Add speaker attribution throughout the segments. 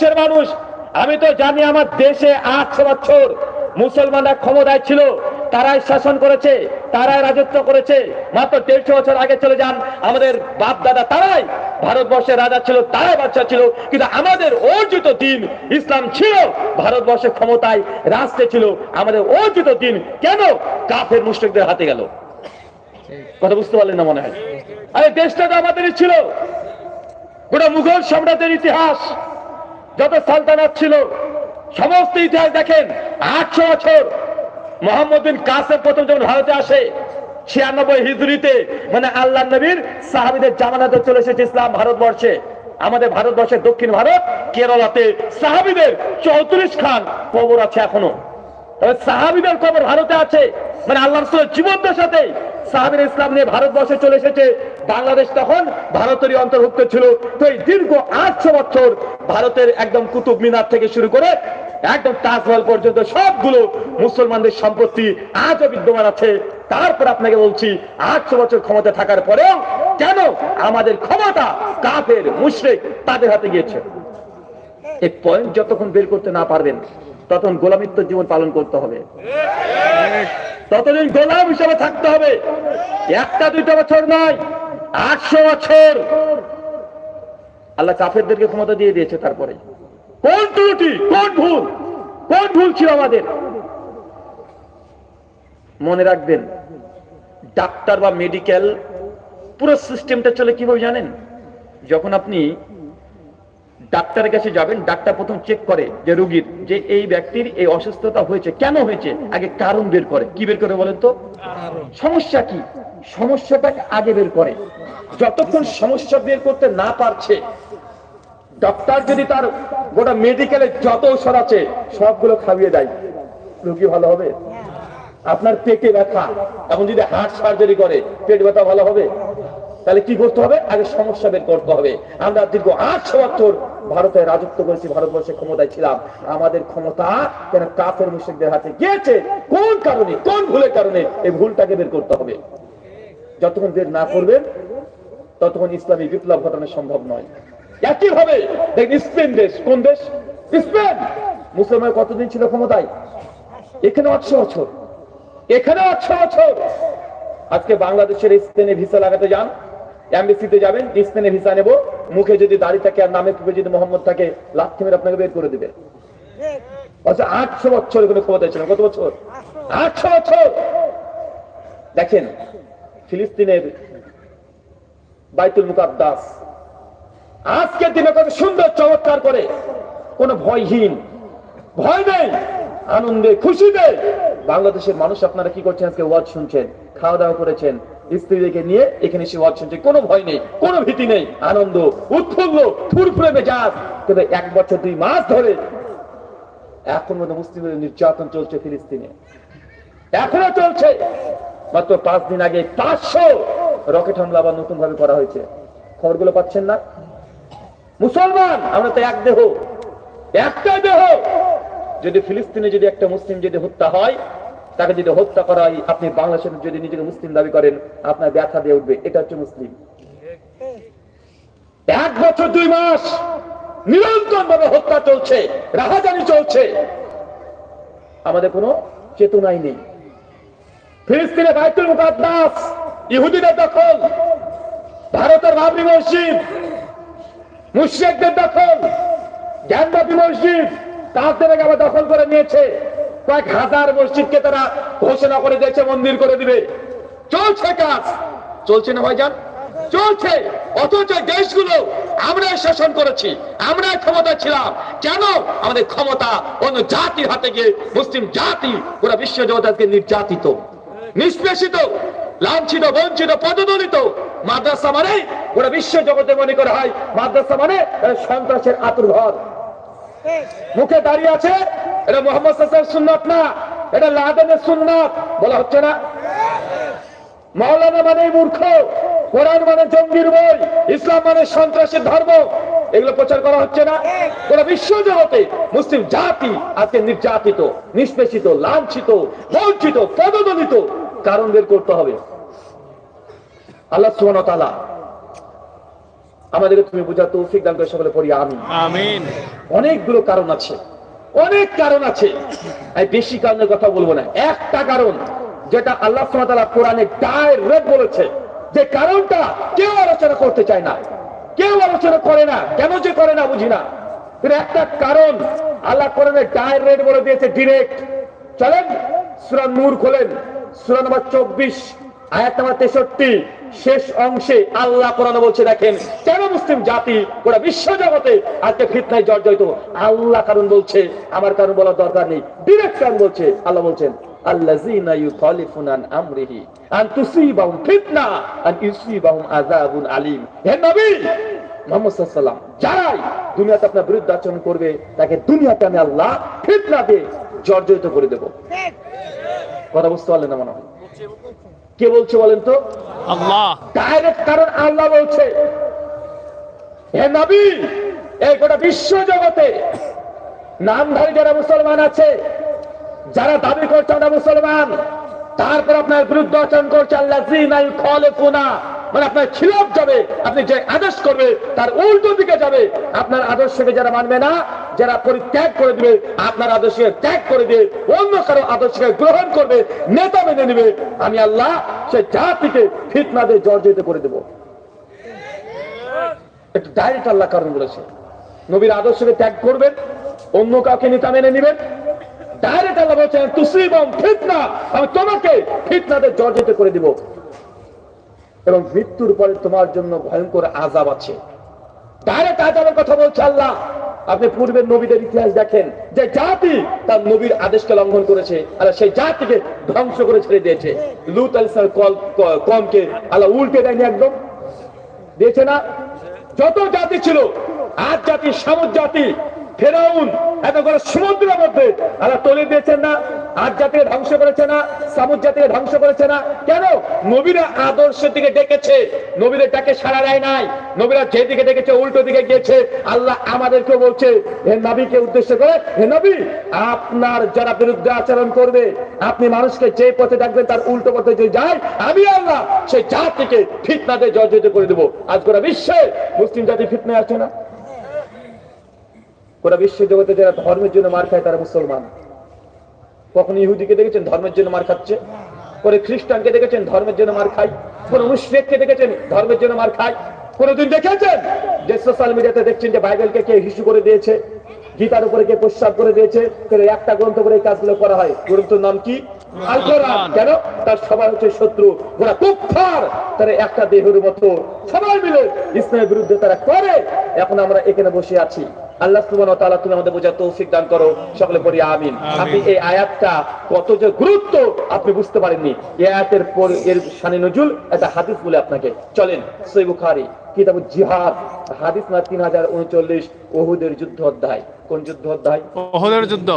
Speaker 1: দেশের মানুষ, আমি তো জানি আমার দেশে আটশো বছর মুসলমানরা ক্ষমতায় ছিল, তারাই শাসন করেছে, তারাই রাজত্ব করেছে, মাত্র দেড়শো বছর আগে চলে যান আমাদের বাপ দাদা তারাই, ভারতবর্ষের রাজা ছিল, তারাই বাচ্চা ছিল, কিন্তু আমাদের অর্জিত দিন ইসলাম ছিল ভারতবর্ষের ক্ষমতায় রাষ্ট্রে ছিল, আমাদের অর্জিত দিন কেন কাফের মুশ্রিকদের হাতে গেল? কথা বুঝতে পারলেন না মনে হয়? আরে দেশটা তো আমাদেরই ছিল, গোটা মুঘল সম্রাটের ইতিহাস যত সালতানাত ছিল, সমস্ত ইতিহাস দেখেন, আটশো বছর। মোহাম্মদ বিন কাসেম প্রথম যখন ভারতে আসে, ছিয়ানব্বই হিজুরিতে মানে আল্লাহ নবীর সাহাবিদের জামানাতে চলে এসেছে ইসলাম ভারতবর্ষে। আমাদের ভারতবর্ষের দক্ষিণ ভারত, কেরলাতে সাহাবিদের চৌত্রিশ খান কবর আছে এখনও। সাহাবিদের কবর ভারতে আছে। মানে আল্লাহ জীবনদের সাথে। সাহাবির ইসলাম নিয়ে ভারতবর্ষে চলে এসেছে। বাংলাদেশ তখন ভারতেরই অন্তর্ভুক্ত ছিল। তো এই দীর্ঘ আটশো বছর ভারতের একদম কুতুব মিনার থেকে শুরু করে একদম তাজমহল পর্যন্ত সবগুলো মুসলমানদের সম্পত্তি আজও বিদ্যমান আছে। তারপর আপনাকে বলছি, আটশো বছর ক্ষমতা থাকার পরেও কেন আমাদের ক্ষমতা কাফের, মুশরিক তাদের হাতে গিয়েছে? এই পয়েন্ট যতক্ষণ বের করতে না পারবেন ততক্ষণ গোলামিত্ব জীবন পালন করতে হবে। ততদিন গোলাম হিসেবে থাকতে হবে। একটা, দুইটা বছর নয়, আটশো বছর। আল্লাহ কাফেরদেরকে ক্ষমতা দিয়ে দিয়েছে তারপরে। কোন ত্রুটি, কোন ভুল কোন ভুল ছিল আমাদের? মনে রাখবেন, ডাক্তার বা মেডিকেল পুরো সিস্টেমটা চলে কীভাবে জানেন? যখন আপনি ডাক্তারের কাছে যাবেন ডাক্তার প্রথম চেক করে যে রুগীর যে এই ব্যক্তির এই অসুস্থতা হয়েছে কেন হয়েছে? আগে কারণ বের করে। কি বের করে বলেন তো? সমস্যা কি? সমস্যাটাকে আগে বের করে। যতক্ষণ সমস্যা বের করতে না পারছে ডক্টর যদি তার গোটা মেডিকেলে যত ঔষধ আছে সবগুলো খাইয়ে দেয় রোগী ভালো হবে? আপনার পেটে ব্যথা এখন যদি হার্ট সার্জারি করে পেট ব্যথা ভালো হবে? তাহলে কি করতে হবে? আগে সমস্যা বের করতে হবে। আমরা দীর্ঘ আটশো বছর ভারতে রাজত্ব করেছি, ভারতবর্ষে ক্ষমতায় ছিলাম। আমাদের ক্ষমতা কেন কাপের মুশিকদের হাতে গিয়েছে। কোন কারণে, কোন ভুলের কারণে এই ভুলটাকে বের করতে হবে? যতক্ষণ বের না করবেন, ততক্ষণ ইসলামী বিপ্লব ঘটানো সম্ভব নয়। একই ভাবে দেখেন স্পেন দেশ, কোন দেশ? স্পেন! মুসলমান কতদিন ছিল ক্ষমতায়? এখানে আটশো বছর। এখানে আটশো বছর। আজকে বাংলাদেশের স্পেনে ভিসা লাগাতে যান। এমবিসিতে যাবেন স্পেনে ভিসা নেব। মুখে যদি দাড়ি থাকে আর নামে যদি মোহাম্মদ থাকে, লাথি মেরে আপনাকে বের করে দিবে। আচ্ছা আটশো বছর এখানে কত বছর? আটশো বছর! দেখেন, ফিলিস্তিনের বাইতুল আজকের দিনে কত সুন্দর, চমৎকার করে। কোনো ভয়হীন, ভয় নেই, আনন্দে, খুশিতে। বাংলাদেশের মানুষ আপনারা কি করছেন আজকে? ওয়াজ শুনছেন খাওয়া দাওয়া করেছেন স্ত্রীদেরকে নিয়ে এখানে এসে ওয়াজ শুনছে কোনো ভয় নেই, কোনো ভীতি নেই, আনন্দ, উৎফুল্ল ফুরফুরে মেজাজ। তবে এক বছর, দুই মাস ধরে এখন মধ্যে মুসলিমদের নির্যাতন চলছে ফিলিস্তিনে। এখনও চলছে। মাত্র পাঁচ দিন আগে পাঁচশো রকেট হামলা আবার নতুন ভাবে করা হয়েছে। খবরগুলো পাচ্ছেন না? মুসলমান, আমরা তো এক দেহ। একটা দেহ। যদি ফিলিস্তিনে যদি একটা মুসলিম যদি হত্যা হয় তাকে যদি হত্যা করা হয়, আপনি বাংলাদেশের যদি নিজেকে মুসলিম দাবি করেন, আপনার ব্যথা দিয়ে উঠবে। এটা হচ্ছে মুসলিম। এক বছর দুই মাস নিরন্তর ভাবে হত্যা চলছে, রাহাজানি চলছে। আমাদের কোনো চেতনাই নেই। ফিলিস্তিনে বাইতুল মুকাদ্দাস, ইহুদিদের দখল, ভারতের বাবরি মসজিদ, মুশ্রিকদের দখল জ্ঞানবাপী মসজিদ, তাদের আবার দখল করে নিয়েছে। কয়েক হাজার মসজিদকে তারা ঘোষণা করে দিয়েছে, মন্দির করে দিবে। চলছে কাজ। চলছে না ভাইজান? চলছে। অথচ দেশগুলো আমরাই শাসন করেছি আমরাই ক্ষমতা ছিলাম। কেন? আমাদের ক্ষমতা অন্য জাতির হাতে গিয়ে মুসলিম জাতি, গোটা বিশ্ব জগৎ আজকে নির্যাতিত। নিষ্পেষিত, লাঞ্ছিত, বঞ্চিত, পদদলিত। মাদ্রাসা মানে গোটা বিশ্ব জগতে মনে করা হয়, মাদ্রাসা মানে সন্ত্রাসের আতুর মুখে দাঁড়িয়ে আছে। এটা মোহাম্মদ সাসার সুন্নত না। এটা লাদেনের সুন্নত। বলা হচ্ছে না। মাওলানা মানে মূর্খ। কোরআন মানে জঙ্গির বই। ইসলাম মানে সন্ত্রাসের ধর্ম। এগুলো প্রচার করা হচ্ছে না। গোটা বিশ্ব জগতে মুসলিম জাতি আজকে নির্যাতিত, নিষ্পেষিত, লাঞ্ছিত, বঞ্চিত, পদদলিত। কারণ বের করতে হবে। আল্লাহ সুবহানাহু ওয়া তাআলা আমাদেরকে তুমি বোঝা তৌফিক দান করে সকলে পড়ি আমি
Speaker 2: আমিন।
Speaker 1: অনেকগুলো কারণ আছে। অনেক কারণ আছে। আমি বেশি কারণের কথা বলব না। একটা কারণ যেটা আল্লাহ সুবহানাহু কোরআনে ডাইরেক্ট বলেছে যে কারণটা কেউ আলোচনা করতে চায় না। কেউ আলোচনা করে না কেন যে করে না বুঝি না। কিন্তু একটা কারণ আল্লাহ কোরআনে ডাইরেক্ট বলে দিয়েছে ডিরেক্ট চলেন সূরা নূর খোলেন। সূরা নম্বর চব্বিশ আয়াত নাম্বার তেষট্টি শেষ অংশে আল্লাহ কোরআন বলছে দেখেন কেন মুসলিম জাতি গোটা বিশ্ব জগতে আজকে ফিতনায় জর্জরিত। আল্লাহ কারণ বলছে আমার কারণ বলার দরকার নেই। ডিরেক্ট কারণ বলছে আল্লাহ বলছেন আল্লাযীনা ইউখালিফুনা আন আমরিহি আন তুসিবাহুম ফিতনা আন ইউসিবাহুম আযাবুন আলীম। হে নবী মোহাম্মদ সাল্লাল্লাহু আলাইহি যারাই দুনিয়াতে আপনার বিরুদ্ধে আচরণ করবে তাকে দুনিয়াতে আমি আল্লাহ ফিতনা দিয়ে জর্জরিত করে দেব। কথা বুঝতে পারলেন না মনে হয়? কে বলছে বলেন তো?
Speaker 2: আল্লাহ।
Speaker 1: ডাইরেক্ট কারণ আল্লাহ বলছে। বিশ্ব জগতে নামধারী যারা মুসলমান আছে, যারা দাবি করছে আমরা মুসলমান, তারপর আপনার বিরুদ্ধে আচরণ করছে আল্লাহ মানে আপনার খিলাফ যাবে, আপনি যে আদেশ করবে, তার উল্টো দিকে যাবে। আপনার আদর্শকে যারা মানবে না, যারা পরিত্যাগ করে দিবে, আপনার আদর্শকে ত্যাগ করে দিয়ে অন্য কারও আদর্শকে গ্রহণ করবে, নেতা মেনে নেবে। আমি আল্লাহ সে জাতিকে ফিতনা দিয়ে জর্জরিত করে দেবো। একটু ডাইরেক্ট আল্লাহ কারণ বলেছে। নবীর আদর্শকে ত্যাগ করবেন, অন্য কাউকে নেতা মেনে নেবেন। ডাইরেক্ট আল্লাহ বলছেন ফিতনা, আমি তোমাকে জর্জরিত করে দিব। এবং মৃত্যুর পরে তোমার জন্য ভয়ঙ্কর আজাব আছে। ডাইরেক্ট আজাবের কথা বলছে আল্লাহ। আপনি পূর্বের নবীদের ইতিহাস দেখেন, যে জাতি তার নবীর আদেশকে লঙ্ঘন করেছে, আর সেই জাতিকে ধ্বংস করে ছেড়ে দিয়েছে। লুত আল কমকে আল্লাহ উল্টে দেয়নি একদম। দিয়েছে না? যত জাতি ছিল আজ জাতি, সামুদ জাতি, ফেরাউন, এত করে সমুদ্রের মধ্যে, তারা তলে দিয়েছেন না। জাতিকে ধ্বংস করেছে না, সামুদ জাতিকে ধ্বংস করেছে না। কেন? নবীরা দিকে ডেকেছে। ডাকে সাড়া দেয় নাই। নবীরা যেদিকে ডেকেছে, উল্টো দিকে গিয়েছে। আল্লাহ আমাদেরকে বলছে, হে নবীকে উদ্দেশ্য করে, হে নবী, আপনার যারা বিরুদ্ধে আচরণ করবে, আপনি মানুষকে যে পথে ডাকবেন, তার উল্টো পথে যদি যায়, আমি আল্লাহ সেই জাতিকে ফিতনাতে জর্জরিত করে দেবো। আজ গোটা বিশ্বে মুসলিম জাতি ফিতনায় আছে না? গোটা বিশ্ব জগতে যারা ধর্মের জন্য মার খায়, তারা মুসলমান। কখন ইহুদিকে দেখেছেন ধর্মের জন্য মার খাচ্ছে? পরে খ্রিস্টানকে দেখেছেন ধর্মের জন্য মার খায়? কোন মুসলিমকে দেখেছেন ধর্মের জন্য মার খায়? কোনদিন দেখেছেন? যে সোশ্যাল মিডিয়াতে দেখছেন যে বাইবেলকে কে হিসু করে দিয়েছে গীতার উপরে কে প্রস্তাব করে দিয়েছে একটা গ্রন্থ করে এই কাজগুলো করা হয়। গ্রন্থের নাম কি? আল কোরআন কেন? তার সবাই হচ্ছে শত্রু ওরা কুফার তারা একটা দেহের মতো সবাই মিলে ইসলামের বিরুদ্ধে তারা করে। এখন আমরা এখানে বসে আছি। আল্লাহ সুবহানাহু ওয়া তাআলা তুমি আমাদের বোঝার তৌফিক দান করো সকলে পড়ি আমিন। আপনি এই আয়াতটা কত যে গুরুত্ব আপনি বুঝতে পারেননি। এই আয়াতের পর এর শানে নজুল একটা হাদিস বলে আপনাকে। চলেন সহিহ বুখারী কিতাব জিহাদ হাদিস না 3039 ওহুদের যুদ্ধ অধ্যায়। কোন যুদ্ধ অধ্যায়?
Speaker 2: ওহদের যুদ্ধ।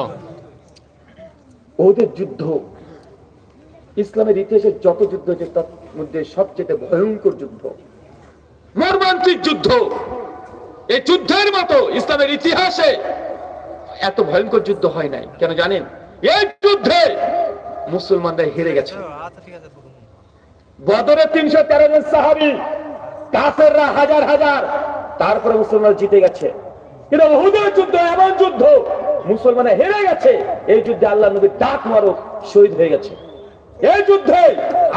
Speaker 1: ওহুদের যুদ্ধ। ইসলামের ইতিহাসে যত যুদ্ধ হয়েছে তার মধ্যে সবচেয়ে ভয়ঙ্কর যুদ্ধ। মর্মান্তিক যুদ্ধ। এই যুদ্ধের মতো ইসলামের ইতিহাসে এত ভয়ঙ্কর যুদ্ধ হয় নাই, কেন জানেন? এই যুদ্ধে মুসলমানরা হেরে গেছে। বদরে তিনশো তেরো জন সাহাবি হাজার হাজার, তারপরে মুসলমান জিতে গেছে। কিন্তু উহুদের যুদ্ধ এমন যুদ্ধ মুসলমানে হেরে গেছে। এই যুদ্ধে আল্লাহ নবী ডাক মারক শহীদ হয়ে গেছে। এই যুদ্ধে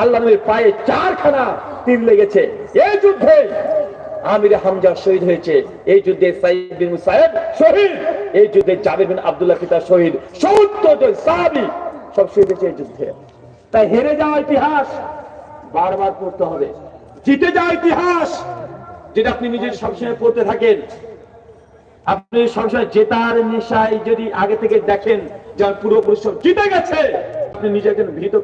Speaker 1: আল্লাহ নবীর পায়ে চারখানা তীর লেগেছে। এই যুদ্ধে আমির হামজা শহীদ হয়েছে। এই যুদ্ধে সাইদ বিন মুসাইব শহীদ। এই যুদ্ধে জাবির বিন আব্দুল্লাহ পিতা শহীদ। সত্তর জন সাহাবী সব শহীদ হয়েছে এই যুদ্ধে। তাই হেরে যাওয়া ইতিহাস বারবার পড়তে হবে। জিতে যাওয়া ইতিহাস যেটা আপনি নিজের সবসময় পড়তে থাকেন। আপনি সবসময় জেতার নেশায় যদি আগে থেকে দেখেন যে আমার পূর্বপুরুষ জিতে গেছে, আপনি নিজেকে ভীত